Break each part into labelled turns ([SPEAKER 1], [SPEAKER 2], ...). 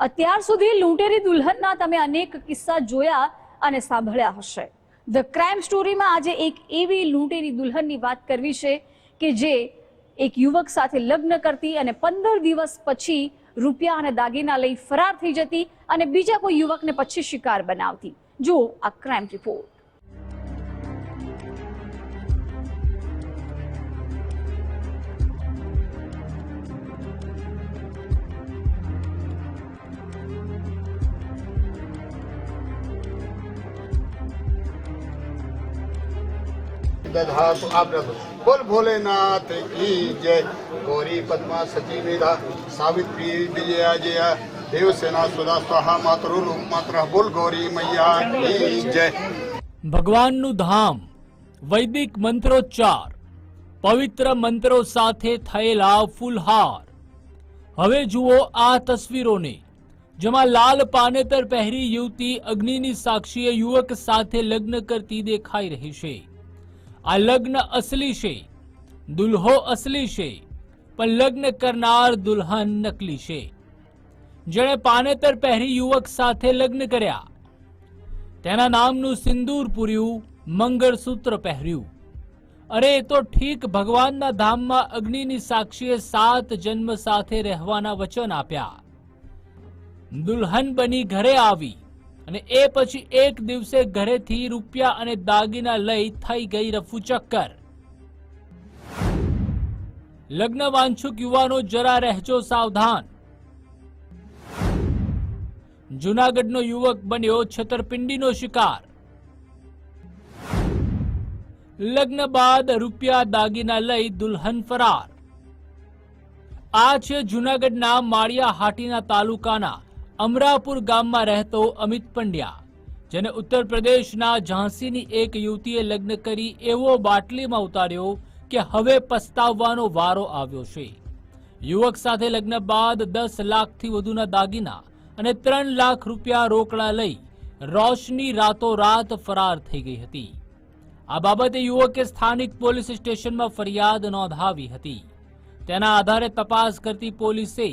[SPEAKER 1] અત્યાર સુધી લૂંટેરી દુલ્હનના તમે અનેક કિસ્સા જોયા અને સાંભળ્યા હશે. ધ ક્રાઇમ સ્ટોરીમાં આજે એક એવી લૂંટેરી દુલ્હનની વાત કરવી છે કે જે એક યુવક સાથે લગ્ન કરતી અને પંદર દિવસ પછી રૂપિયા અને દાગીના લઈ ફરાર થઈ જતી અને બીજા કોઈ યુવકને પછી શિકાર બનાવતી. જો આ ક્રાઇમ રિપોર્ટ
[SPEAKER 2] દધાતુ આપ્રભુ બોલ ભોલેનાથ કી જય ગૌરી પદ્મા સચી વેદા સાવિત્રી વિજયા જયા દેવસેના સુદા સ્વાહા માતૃ માત્ર બોલ ગૌરી મૈયા કી જય
[SPEAKER 3] ભગવાનનું ધામ વૈદિક મંત્રોચ્ચાર પવિત્ર મંત્રો સાથે થયેલા ફૂલહાર હવે જુઓ આ તસવીરોને જેમાં લાલ પાનેતર પહેરી યુવતી અગ્નિની સાક્ષીએ યુવક સાથે લગ્ન કરતી દેખાઈ રહી છે આ લગ્ન અસલી છે, દુલ્હો અસલી છે, પણ લગ્ન કરનાર દુલ્હન નકલી છે. જેણે પાનેતર પહેરી યુવક સાથે લગ્ન કર્યા. તેના નામનું સિંદૂર પૂર્યું, મંગળસૂત્ર પહેર્યું. અરે, એ તો ઠીક ભગવાનના ધામમાં અગ્નિની સાક્ષીએ સાત જન્મ સાથે રહેવાના વચન આપ્યા. દુલ્હન બની ઘરે આવી. અને એ પછી એક દિવસે ઘરેથી રૂપિયા અને દાગીના લઈ થઈ ગઈ રફુ ચક્કર. લગ્ન વાંછુક યુવાનો જરા રહેજો સાવધાન. જુનાગઢનો યુવક બન્યો છતરપિંડીનો શિકાર. લગ્ન બાદ રૂપિયા દાગીના લઈ દુલ્હન ફરાર. આ છે જુનાગઢના માળિયા હાટીના તાલુકાના અમરાપુર ગામમાં રહેતો અમિત પંડ્યા, જેને ઉત્તર પ્રદેશના ઝાંસીની એક યુવતીએ લગ્ન કરી એવો બાટલીમાં ઉતાર્યો કે હવે પસ્તાવવાનો વારો આવ્યો છે. યુવક સાથે લગ્ન બાદ દસ લાખથી વધુના દાગીના અને ત્રણ લાખ રૂપિયા રોકડા લઈ રોશની રાતોરાત ફરાર થઈ ગઈ હતી. આ બાબતે યુવકે સ્થાનિક પોલીસ સ્ટેશનમાં ફરિયાદ નોંધાવી હતી. તેના આધારે તપાસ કરતી પોલીસે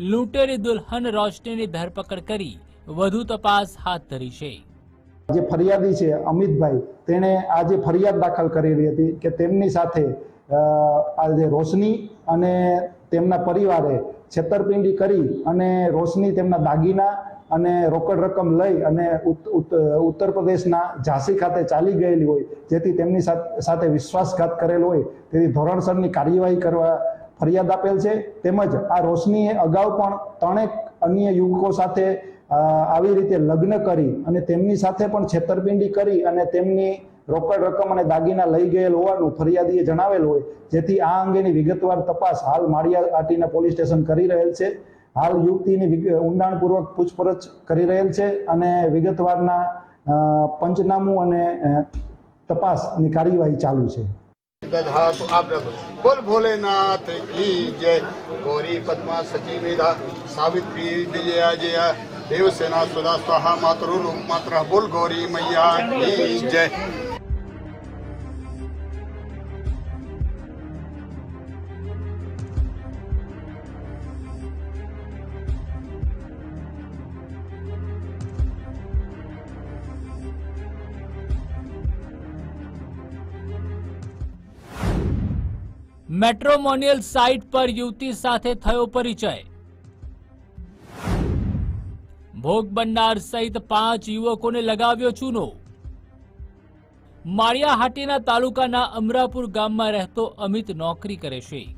[SPEAKER 3] લૂંટેરી દુલ્હન રોશનીની ધરપકડ કરી વધુ તપાસ હાથ ધરી છે.
[SPEAKER 4] જે ફરિયાદી છે, અમિતભાઈ, તેણે આ જે ફરિયાદ દાખલ કરેલી હતી કે તેમની સાથે આ જે રોશની અને તેમના પરિવારે છેતરપિંડી કરી અને રોશની તેમના દાગીના અને રોકડ રકમ લઈ અને ઉત- ઉત- ઉત્તર પ્રદેશના ઝાંસી ખાતે ચાલી ગયેલી હોય, જેથી તેમની સાથે વિશ્વાસઘાત કરેલ હોય, તેથી ધોરણસરની કાર્યવાહી કરવા ફરિયાદ આપેલ છે. તેમજ આ રોશનીએ અગાઉ પણ ત્રણેક અન્ય યુવકો સાથે આવી રીતે લગ્ન કરી અને તેમની સાથે પણ છેતરપિંડી કરી અને તેમની રોકડ રકમ અને દાગીના લઈ ગયેલ હોવાનું ફરિયાદીએ જણાવેલ હોય. જેથી આ અંગેની વિગતવાર તપાસ હાલ માળિયા આટીના પોલીસ સ્ટેશન કરી રહેલ છે. હાલ યુવતીની ઊંડાણપૂર્વક પૂછપરછ કરી રહેલ છે અને વિગતવારના પંચનામું અને તપાસની કાર્યવાહી ચાલુ છે.
[SPEAKER 2] બોલ ભોલેનાથ કી જય. ગૌરી પદ્મા સચી વેદા સાવિત્રી વિજયા જયા દેવસેના સુદા સ્વાહા માતૃ માત્ર બોલ ગૌરી મૈયા કી જય.
[SPEAKER 3] મેટ્રોમોનિયલ સાઇટ પર યુવતી સાથે થયો પરિચય. ભોગ બનનાર સહિત પાંચ યુવકોને લગાવ્યો ચૂનો. માળિયાહાટીના તાલુકાના અમરાપુર ગામમાં રહેતો અમિત નોકરી કરે છે.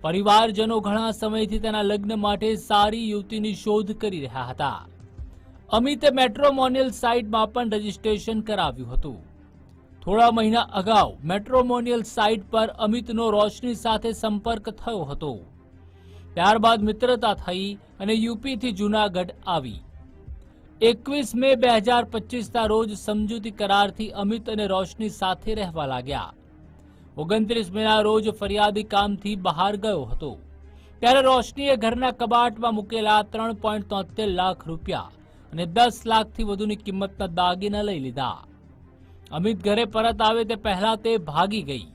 [SPEAKER 3] પરિવારજનો ઘણા સમયથી તેના લગ્ન માટે સારી યુવતીની શોધ કરી રહ્યા હતા. અમિતે મેટ્રોમોનિયલ સાઇટમાં પણ રજીસ્ટ્રેશન કરાવ્યું હતું. થોડા મહિના અગાઉ મેટ્રોમોનિયલ સાઇટ પર અમિતનો રોશની સાથે સંપર્ક થયો હતો. ત્યારબાદ મિત્રતા થઈ અને યુપીથી જૂનાગઢ આવી. એકવીસ મે બે હજાર પચીસના રોજ સમજૂતી કરારથી અમિત અને રોશની સાથે રહેવા લાગ્યા. ઓગણત્રીસ મેના રોજ ફરિયાદી કામથી બહાર ગયો હતો. ત્યારે રોશનીએ ઘરના કબાટમાં મૂકેલા ત્રણ પોઈન્ટ તોતેર લાખ રૂપિયા અને દસ લાખથી વધુની કિંમતના દાગીના લઈ લીધા. અમિત ઘરે પરત આવે તે પહેલા તે ભાગી ગઈ.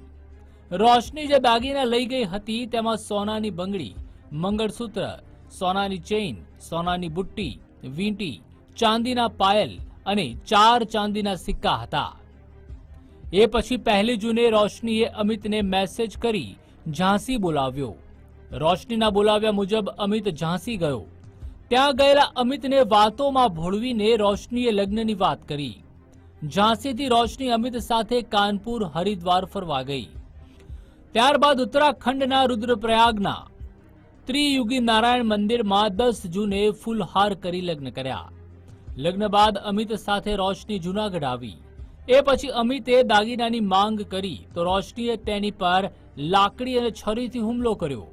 [SPEAKER 3] રોશની જે દાગીના લઈ ગઈ હતી તેમાં સોનાની બંગડી, મંગળસૂત્ર, સોનાની ચેઇન, સોનાની બુટ્ટી, વીંટી, ચાંદીના પાયલ અને ચાર ચાંદીના સિક્કા હતા. એ પછી પહેલી જૂને રોશનીએ અમિતને મેસેજ કરી ઝાંસી બોલાવ્યો. રોશનીના બોલાવ્યા મુજબ અમિત ઝાંસી ગયો. ત્યાં ગયેલા અમિતને વાતોમાં ભોળવીને રોશનીએ લગ્નની વાત કરી. ઝાંસીથી રોશની અમિત સાથે કાનપુર હરિદ્વાર ફરવા ગઈ. ત્યારબાદ ઉત્તરાખંડના રુદ્રપ્રયાગના ત્રિયુગી નારાયણ મંદિરમાં દસ જૂને ફૂલહાર કરી લગ્ન કર્યા. લગ્ન બાદ અમિત સાથે રોશની જૂનાગઢ આવી. એ પછી અમિતે દાગીનાની માંગ કરી તો રોશનીએ તેની પર લાકડી અને છરીથી હુમલો કર્યો.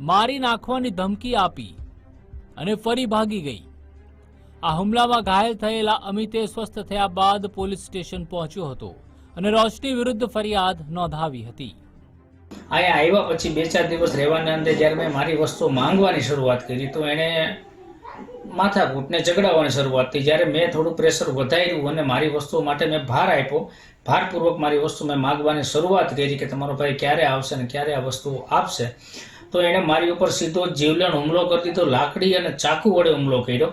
[SPEAKER 3] મારી નાખવાની ધમકી આપી અને ફરી ભાગી ગઈ. આ હુમલામાં ઘાયલ થયેલા અમિતે સ્વસ્થ થયા બાદ પોલીસ સ્ટેશન પહોંચ્યો હતો અને રોશની વિરુદ્ધ ફરિયાદ નોંધાવી હતી.
[SPEAKER 5] અહીંયા આવ્યા પછી બે ચાર દિવસ રહેવાના અંતે જ્યારે મેં મારી વસ્તુ માંગવાની શરૂઆત કરી, તો એણે માથાકૂટને ઝઘડાવવાની શરૂઆત થઈ જ્યારે મેં થોડું પ્રેશર વધાર્યું અને મારી વસ્તુઓ માટે મેં ભાર આપ્યો, ભારપૂર્વક મારી વસ્તુ મેં માંગવાની શરૂઆત કરી કે તમારો ભાઈ ક્યારે આવશે અને ક્યારે આ વસ્તુઓ આપશે. તો એણે મારી ઉપર સીધો જીવલેણ હુમલો કરી દીધો. લાકડી અને ચાકુ વડે હુમલો કર્યો.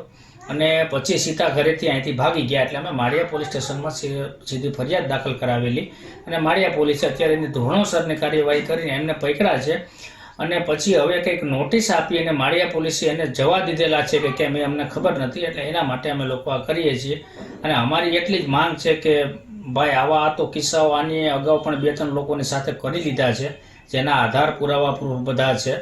[SPEAKER 5] અને પછી સીતા ઘરેથી અહીંથી ભાગી ગયા એટલે અમે માળિયા પોલીસ સ્ટેશનમાં સીધી ફરિયાદ દાખલ કરાવેલી. અને માળિયા પોલીસે અત્યારે એની ધોરણોસરની કાર્યવાહી કરીને એમને પકડ્યા છે. અને પછી હવે કંઈક નોટિસ આપી અને માળિયા પોલીસે એને જવા દીધેલા છે કે કેમ એ અમને ખબર નથી. એટલે એના માટે અમે લોકો આ કરીએ છીએ. અને અમારી એટલી જ માંગ છે કે, ભાઈ, આવા તો કિસ્સાઓ આની અગાઉ પણ બે ત્રણ લોકોની સાથે કરી લીધા છે. જેના આધાર પુરાવા પ્રૂફ બધા છે.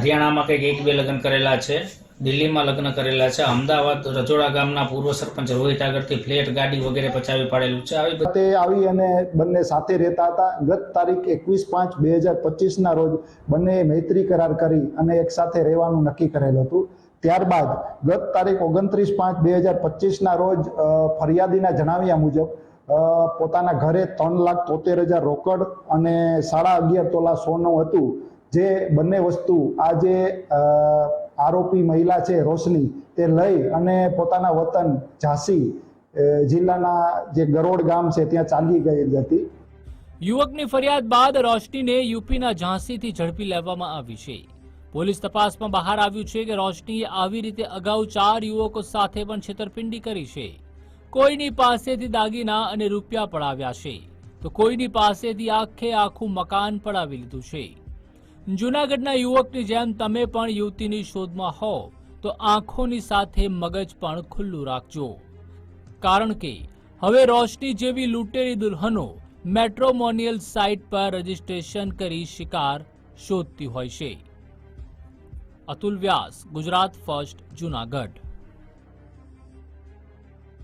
[SPEAKER 5] હરિયાણામાં કંઈક એક બે લગ્ન કરેલા છે, દિલ્હીમાં લગ્ન કરેલા છે, અમદાવાદ, રજોડા ગામના પૂર્વ સરપંચ રોહિત આગળથી ફ્લેટ, ગાડી વગેરે પચાવી પાડેલું છે. આવી
[SPEAKER 4] તે આવી અને બંને સાથે રહેતા હતા. ગત તારીખ એકવીસ પાંચ બે હજાર પચીસના રોજ બંને મૈત્રી કરાર કરી અને એક સાથે રહેવાનું નક્કી કરેલું હતું. ત્યારબાદ ગત તારીખ ઓગણત્રીસ પાંચ બે હજાર પચીસના રોજ ફરિયાદીના જણાવ્યા મુજબ પોતાના ઘરે ત્રણ લાખ તોતેર હજાર રોકડ અને સાડા અગિયાર તોલા સોનું હતું. જે બંને વસ્તુ આ જે આરોપી મહિલા છે, રોશની, તે લઈ અને પોતાના વતન ઝાંસી જિલ્લાના જે ગરોડ ગામ છે, ત્યાં ચાલી ગઈ હતી.
[SPEAKER 3] યુવકની ફરિયાદ બાદ રોશનીને યુપીના ઝાંસીથી ઝડપી લેવામાં આવી છે. પોલીસ તપાસમાં બહાર આવ્યું છે કે રોશનીએ આવી રીતે અગાઉ ચાર યુવકો સાથે પણ છેતરપિંડી કરી છે. કોઈની પાસેથી દાગીના અને રૂપિયા પડાવ્યા છે, તો કોઈની પાસેથી આખે આખું મકાન પડાવી લીધું છે. જૂનાગઢના યુવકની જેમ તમે પણ યુવતીની શોધમાં હો, તો આંખોની સાથે મગજ પણ ખુલ્લું રાખજો. કારણ કે, હવે રોશની જેવી લૂંટેરી દુલ્હનો મેટ્રોમોનિયલ સાઇટ પર રજીસ્ટ્રેશન કરી શિકાર શોધતી હોય છે. અતુલ વ્યાસ, ગુજરાત ફર્સ્ટ, જૂનાગઢ.